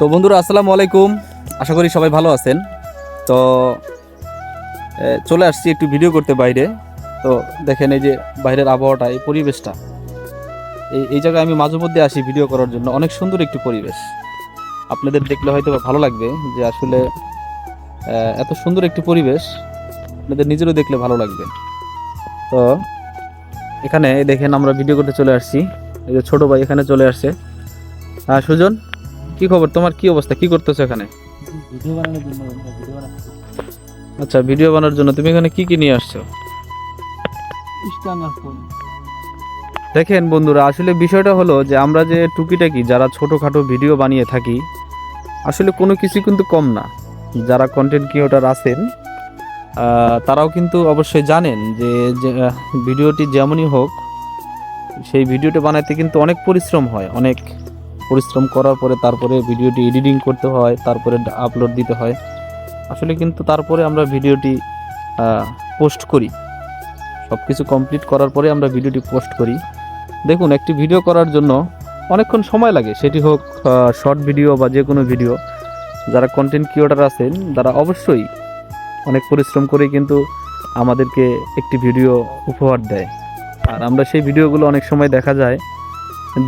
তো বন্ধুরা, আসসালামু আলাইকুম। আশা করি সবাই ভালো আছেন। তো চলে আসছি একটু ভিডিও করতে বাইরে। তো দেখেন এই যে বাইরের আবহাওয়াটা, এই পরিবেশটা। এই এই জায়গায় আমি মাঝে মধ্যে আসি ভিডিও করার জন্য। অনেক সুন্দর একটি পরিবেশ। আপনাদের দেখলে হয়তো ভালো লাগবে যে আসলে এত সুন্দর একটি পরিবেশ আপনাদের নিজেরও দেখলে ভালো লাগবে। তো এখানে, দেখেন আমরা ভিডিও করতে চলে আসছি। এই যে ছোটো ভাই এখানে চলে আসছে। হ্যাঁ সুজন? কি খবর? তোমার কি অবস্থা? কি করতেছো এখানে? আচ্ছা ভিডিও বানানোর জন্য তুমি এখানে কি কি নিয়ে আসছো? দেখেন বন্ধুরা আসলে বিষয়টা হলো যে আমরা যে টুকিটাকি যারা ছোটোখাটো ভিডিও বানিয়ে থাকি আসলে কোনো কিছু কিন্তু কম না। যারা কন্টেন্ট ক্রিয়েটার আছেন তারাও কিন্তু অবশ্যই জানেন যে যে, ভিডিওটি যেমনই হোক সেই ভিডিওটি বানাইতে কিন্তু অনেক পরিশ্রম হয় অনেক পরিশ্রম করার পরে তারপরে ভিডিওটি এডিটিং করতে হয়, তারপরে আপলোড দিতে হয়। আসলে কিন্তু তারপরে আমরা ভিডিওটি পোস্ট করি। সব কিছু কমপ্লিট করার পরে আমরা ভিডিওটি পোস্ট করি। দেখুন, একটি ভিডিও করার জন্য অনেকক্ষণ সময় লাগে। সেটি হোক শর্ট ভিডিও বা যে কোনো ভিডিও যারা কন্টেন্ট ক্রিয়েটার আছেন, তারা অবশ্যই অনেক পরিশ্রম করে কিন্তু আমাদেরকে একটি ভিডিও উপহার দেয়। আর আমরা সেই ভিডিওগুলো অনেক সময় দেখা যায়।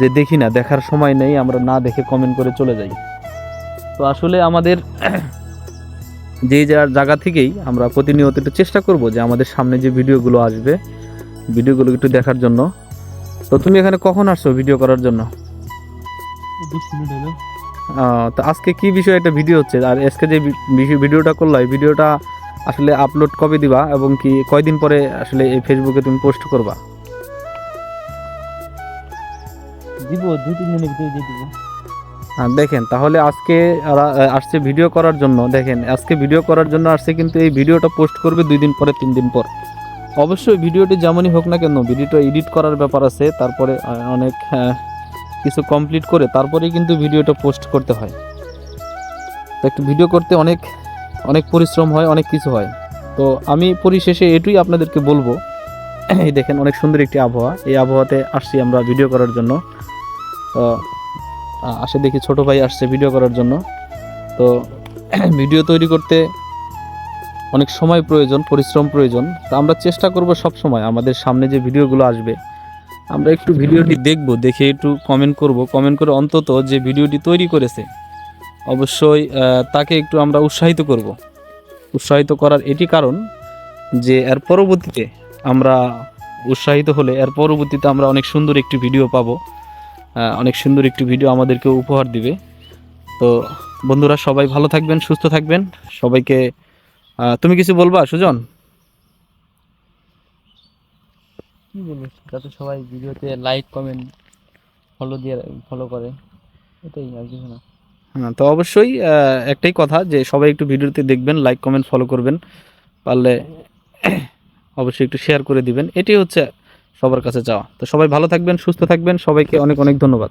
যে দেখি না দেখার সময় নেই আমরা না দেখে কমেন্ট করে চলে যাই। তো আসলে আমাদের যে যার জায়গা থেকেই আমরা প্রতিনিয়ত একটু চেষ্টা করব যে আমাদের সামনে যে ভিডিওগুলো আসবে ভিডিওগুলো একটু দেখার জন্য। তো তুমি এখানে কখন আসছো ভিডিও করার জন্য? তো আজকে কি বিষয়ে একটা ভিডিও হচ্ছে? আর আজকে যে ভিডিওটা করল এই ভিডিওটা আসলে আপলোড কবে দিবা এবং কি কয়দিন পরে আসলে এই ফেসবুকে তুমি পোস্ট করবা? দিব, দুই, তিন দিনের ভিতরে দিয়ে দিব। আর দেখেন, তাহলে আজকে আসছে ভিডিও করার জন্য। দেখেন, আজকে ভিডিও করার জন্য আসছে কিন্তু এই ভিডিওটা পোস্ট করবে দুই দিন পরে, তিন দিন পর। অবশ্যই ভিডিওটি যেমনই হোক না কেন, ভিডিওটা এডিট করার ব্যাপার আছে, তারপরে অনেক কিছু কমপ্লিট করে তারপরেই কিন্তু ভিডিওটা পোস্ট করতে হয়। তো একটু ভিডিও করতে অনেক অনেক পরিশ্রম হয়, অনেক কিছু হয়। তো আমি পরিশেষে এটুই আপনাদেরকে বলব। এই দেখেন, অনেক সুন্দর একটি আবহাওয়া। এই আবহাওয়াতে আসছি আমরা ভিডিও করার জন্য। আসে দেখি ছোট ভাই আসছে ভিডিও করার জন্য। তো ভিডিও তৈরি করতে অনেক সময় প্রয়োজন, পরিশ্রম প্রয়োজন। তো আমরা চেষ্টা করব সব সময় আমাদের সামনে যে ভিডিওগুলো আসবে। আমরা একটু ভিডিওটি দেখব, দেখে একটু কমেন্ট করব। কমেন্ট করে অন্তত যে ভিডিওটি তৈরি করেছে, অবশ্যই তাকে একটু আমরা উৎসাহিত করব। উৎসাহিত করার এটি কারণ যে এর পরবর্তীতে আমরা উৎসাহিত হলে এর পরবর্তীতে আমরা অনেক সুন্দর একটি ভিডিও পাবো। অনেক সুন্দর একটি ভিডিও আমাদেরকে উপহার দিবে। তো বন্ধুরা সবাই ভালো থাকবেন সুস্থ থাকবেন। সবাইকে তুমি কিছু বলবা সুজন? কি বলব যাতে সবাই ভিডিওতে লাইক কমেন্ট ফলো দিয়ে ফলো করে। এটাই আর কিছু না। হ্যাঁ তো অবশ্যই একটাই কথা যে সবাই একটু ভিডিওতে দেখবেন লাইক কমেন্ট ফলো করবেন। পারলে অবশ্যই একটু শেয়ার করে দিবেন। এটি হচ্ছে সবার কাছে যাওয়া তো সবাই ভালো থাকবেন সুস্থ থাকবেন। সবাইকে অনেক অনেক ধন্যবাদ।